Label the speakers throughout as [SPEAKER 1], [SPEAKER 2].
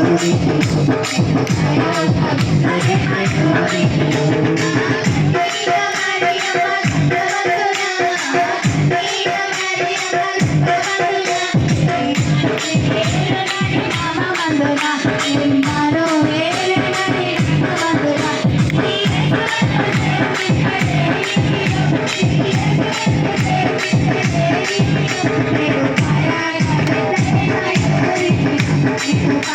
[SPEAKER 1] బలమా యూద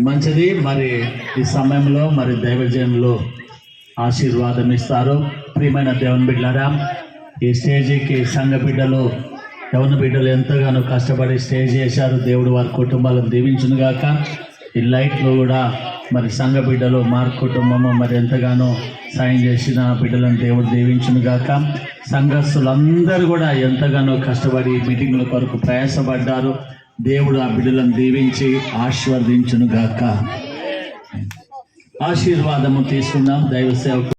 [SPEAKER 2] మంచిది. మరి ఈ సమయంలో మరి దైవజనులు ఆశీర్వాదం ఇస్తారు ప్రియమైన దేవుని బిడ్డలారా ఈ స్టేజీకి సంఘ బిడ్డలు యవన బిడ్డలు ఎంతగానో కష్టపడి స్టేజ్ చేశారు. దేవుడు వారి కుటుంబాలను దీవించును గాక. ఈ లైట్లు కూడా మరి సంఘ బిడ్డలు మార్ కుటుంబము మరి ఎంతగానో సాయం చేసిన బిడ్డలను దేవుడు దీవించును గాక. సంఘస్థులందరూ కూడా ఎంతగానో కష్టపడి మీటింగ్ల కొరకు ప్రయాసపడ్డారు. దేవుడు ఆ బిడ్డలను దీవించి ఆశీర్వదించును గాక ఆశీర్వాదము తీసుకుందాం. దైవ సేవకు